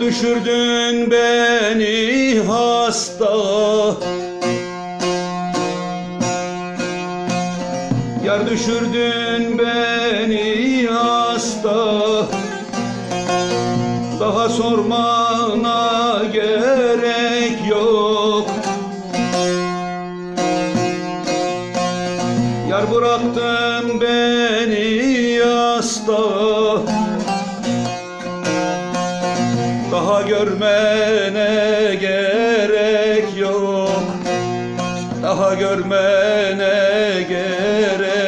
düşürdün beni hasta. Yar düşürdün beni hasta. Daha sormana gerek görmene gerek yok. Daha görmene gerek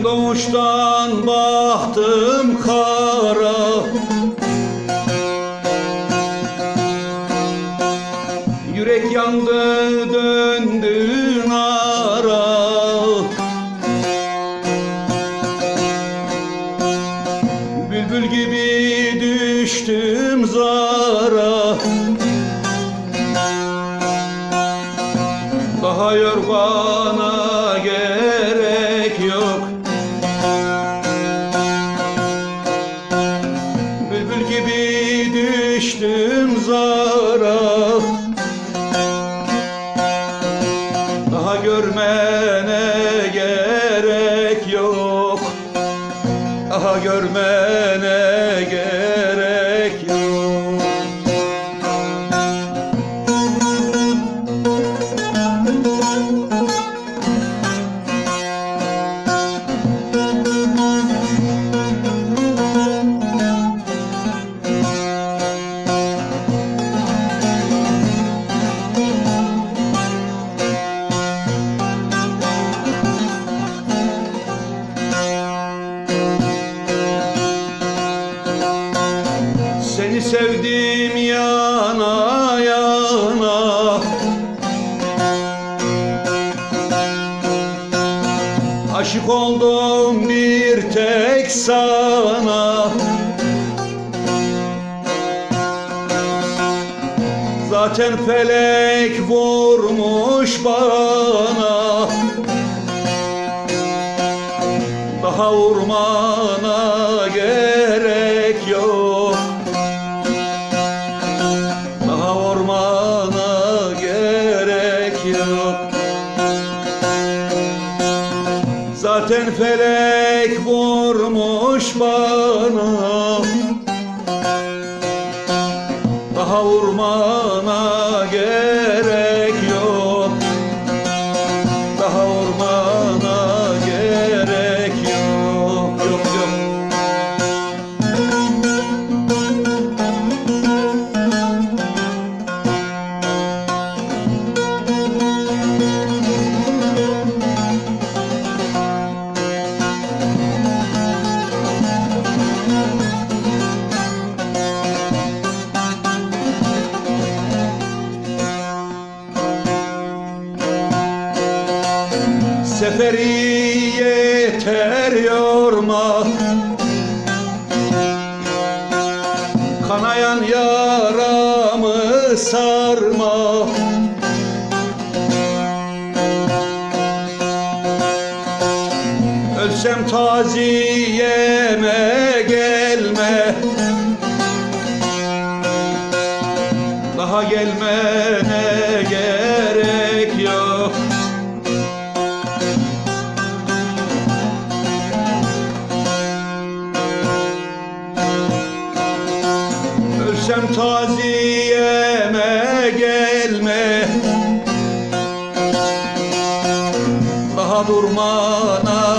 Ben doğuştan baktım kara. Yürek yandı döndü nara Bülbül gibi düştüm zara. Daha yorgana gerek yok Daha sevdim yana yana. Aşık oldum bir tek sana. Zaten felek vurmuş bana. Daha vurmana Zaten felek vurmuş bana Seferi yeter yorma. Kanayan yaramı sarma. Ölsem taziyeme gelme. Daha gelmene Taziyeme gelme. Daha durmana